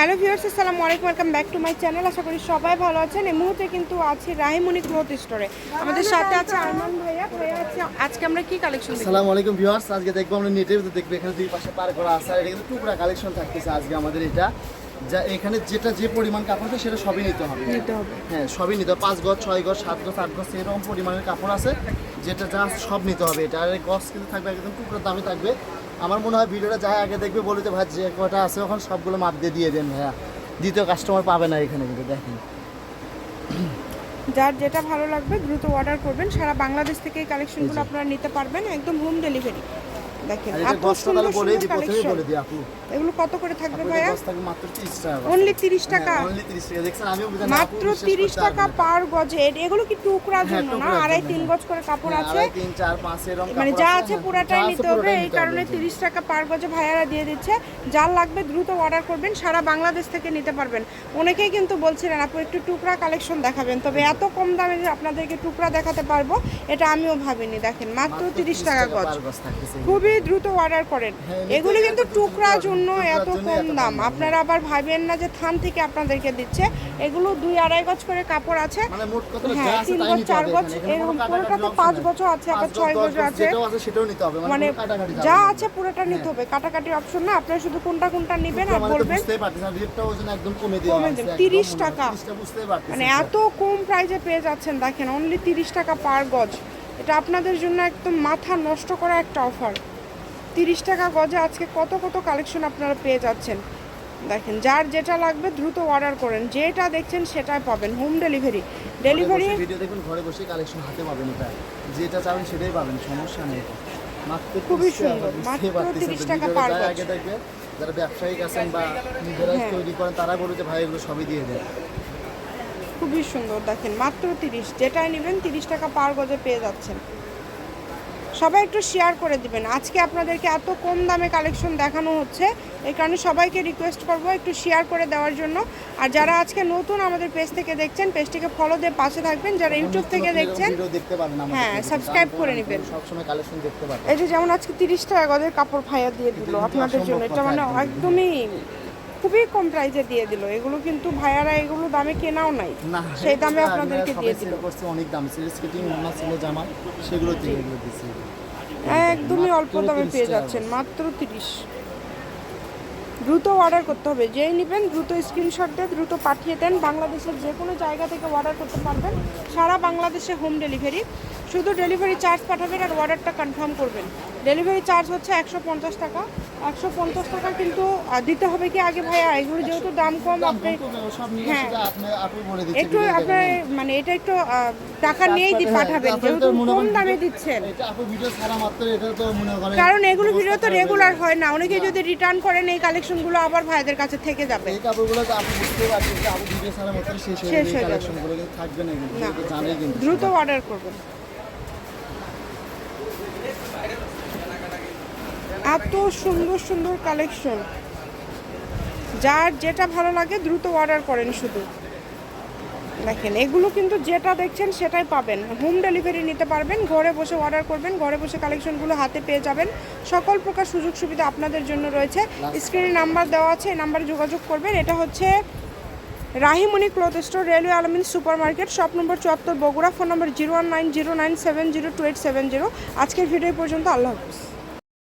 Hello viewers, আসসালামু আলাইকুম, welcome back to my channel. আশা করি সবাই ভালো আছেন। এই মুহূর্তে কিন্তু আছি রাহিমণি ক্লথ স্টোরে। আমাদের সাথে আছে আরমান ভাইয়া। ভাইয়া আছে আজকে আমরা কি কালেকশন দেখব? আসসালামু আলাইকুম ভিউয়ার্স, আজকে দেখব আমরা ভিতরে দেখব এখানে দুই পাশে পার করা আছে এটা কিন্তু টুকরা কালেকশন থাকতেছে আজকে আমাদের এটা। যা এখানে যেটা যে পরিমাণ কাপড় আছে সেটা সবই নিতে হবে। নিতে হবে। হ্যাঁ সবই নিতে হবে। পাঁচ গজ ছয় গজ সাত গজ আট গজ এরকম পরিমাণের কাপড় আছে যেটা যা সব নিতে হবে। এটা আর গজ কিন্তু থাকবে একদম টুকরোর দামে থাকবে। আমার মনে হয় ভিডিওটা যাই আগে দেখবে বলে যে ভাই যে কটা আছে ওখন সবগুলো মাপ দিয়ে দিয়ে দেন ভাইয়া। দ্বিতীয় কাস্টমার পাবে না এখানে কিন্তু দেখেন। যার যেটা ভালো লাগবে দ্রুত অর্ডার করবেন। সারা বাংলাদেশ থেকে এই কালেকশনগুলো আপনারা নিতে পারবেন একদম হোম ডেলিভারি দেখেন এত সুন্দর সুন্দর কালেকশন এগুলো কত করে থাকবে ভাইয়া? অনলি তিরিশ টাকা মাত্র বিশ্বাস তিরিশ করতে টাকা পার গজে এগুলো কি টুকরার হ্যাঁ, জন্য না? আড়াই তিন হ্যাঁ। গজ করে কাপড় হ্যাঁ, আছে? মানে যা আছে, হ্যাঁ। পুরাটাই নিতে হবে এই কারণে হবে। তিরিশ টাকা পার গজে ভাইয়ারা দিয়ে দিচ্ছে। যার লাগবে দ্রুত অর্ডার করবেন সারা বাংলাদেশ থেকে নিতে পারবেন। অনেকেই কিন্তু বলছিলেন আপু একটু টুকরা কালেকশন দেখাবেন। তবে এত কম দামে যে আপনাদেরকে টুকরা দেখাতে পারব এটা আমিও ভাবিনি। দেখেন মাত্র তিরিশ টাকা গজ। খুবই দ্রুত অর্ডার করেন। হ্যাঁ, এগুলো কিন্তু টুকরার জন্য এত কম দাম। আপনারা আবার ভাবেন না যে থান থেকে আপনাদেরকে দিচ্ছে। এগুলো দুই আড়াই গজ করে কাপড় আছে। মানে হ্যাঁ, তিন গজ, চার গজ, এরকম পুরোটাতে পাঁচ নাই। আছে, আবার ছয় গজ আছে। মানে যাবে যা আছে পুরোটা নিতে হবে। কাটাকাটি অপশন না আপনারা শুধু কোনটা কোনটা নেবেন আর মানে বলবেন। বুঝতেই পারতেছেন, আর রেটটাও ওই জন্য একদম কমে দেওয়া কমে হয়েছে, দেবে, একদম 30 মনে হয় টাকা। 30 টা বুঝতেই পারতেছেন মানে এত কম প্রাইজে পেয়ে যাচ্ছেন দেখেন অনলি তিরিশ টাকা পার গজ। এটা আপনাদের জন্য একদম মাথা নষ্ট করা একটা অফার তিরিশ টাকা গজে আজকে কত কত কালেকশন আপনারা পেয়ে যাচ্ছেন? দেখেন যার যেটা লাগবে দ্রুত অর্ডার করেন। যেটা দেখছেন সেটাই পাবেন। হোম ডেলিভারি ডেলিভারি ভিডিও দেখুন ঘরে বসে কালেকশন হাতে পাবেন যেটা চাবেন সেটাই পাবেন সমস্যা নেই। মাত্র খুবই সুন্দর, মাত্র 30 টাকা পার আগে দেখবে যারা ব্যবসায়িক আছেন বা হ্যাঁ। তৈরি করেন তারা বলবে যে ভাই এগুলো সবই দিয়ে দেয় খুবই সুন্দর। দেখেন মাত্র তিরিশ। যেটাই নেবেন তিরিশ টাকা পার গজে পেয়ে যাচ্ছেন। সবাই একটু শেয়ার করে দিবেন। আজকে আপনাদেরকে এত কম দামে কালেকশন দেখানো হচ্ছে এই কারণে সবাইকে রিকোয়েস্ট করব একটু শেয়ার করে দেওয়ার জন্য। আর যারা আজকে নতুন আমাদের পেজ থেকে দেখছেন পেজটিকে ফলো দিয়ে পাশে থাকবেন। যারা ইউটিউব থেকে দেখছেন হ্যাঁ, সাবস্ক্রাইব করে নেবেন। সবসময় কালেকশন দেখতে পারেন। এই যে যেমন আজকে তিরিশ টাকা গজের কাপড় ভাইয়া দিয়ে দিল আপনাদের জন্য এটা মানে একদমই খুবই কম প্রাইসে দিয়ে দিল। এগুলো কিন্তু ভাইয়ারা এগুলো দামে কেনাও নাই। সেই দামে আপনাদেরকে দিয়ে দিল। অনেক দাম। সিরিজ কেটিং ওনা ছিল জামা সেগুলো দিয়ে এগুলো দিছি। একদমই অল্প দামে পেয়ে যাচ্ছেন মাত্র তিরিশ। দ্রুত অর্ডার করতে হবে। যেই নেবেন দ্রুত স্ক্রিনশট দিয়ে দ্রুত পাঠিয়ে দেন। বাংলাদেশের যে কোনো জায়গা থেকে অর্ডার করতে পারবেন। সারা বাংলাদেশে হোম ডেলিভারি শুধু ডেলিভারি চার্জ পাঠাবেন আর অর্ডারটা কনফার্ম করবেন। ডেলিভারি চার্জ হচ্ছে একশো পঞ্চাশ টাকা। একশো পঞ্চাশ টাকা কিন্তু দিতে হবে কি আগে ভাইয়া এগুলো যেহেতু দাম কম আপনি হ্যাঁ। একটু আপনার মানে এটা একটু টাকা নিয়েই হ্যাঁ, পাঠাবেন যেহেতু কম দামে দিচ্ছেন। কারণ এগুলো ভিডিও তো রেগুলার হয় না অনেকে যদি রিটার্ন করেন এই কালেকশনগুলো আবার ভাইদের কাছে থেকে যাবে। এই কাপড়গুলো তো আপনি বুঝতেই পারছেন যে আপু ভিডিও ছাড়া মাত্র শেষ হয়ে যাবে হয়ে এই যাবে। কালেকশনগুলো থাকবে না কিন্তু না। কিন্তু দ্রুত অর্ডার করবেন। এত সুন্দর সুন্দর কালেকশন যার যেটা ভালো লাগে দ্রুত অর্ডার করেন শুধু। দেখেন, এগুলো কিন্তু যেটা দেখছেন সেটাই পাবেন। হোম ডেলিভারি নিতে পারবেন, ঘরে বসে অর্ডার করবেন, ঘরে বসে কালেকশনগুলো হাতে পেয়ে যাবেন। সকল প্রকার সুযোগ সুবিধা আপনাদের জন্য রয়েছে। স্ক্রিনে নাম্বার দেওয়া আছে, এই নাম্বারে যোগাযোগ করবেন। এটা হচ্ছে Rahimoni cloth store railway Alamin super market shop number চুয়াত্তর, Bogura phone number zero one nine zero nine seven zero two eight seven zero আজকের ভিডিও পর্যন্ত, আল্লাহ হাফিজ।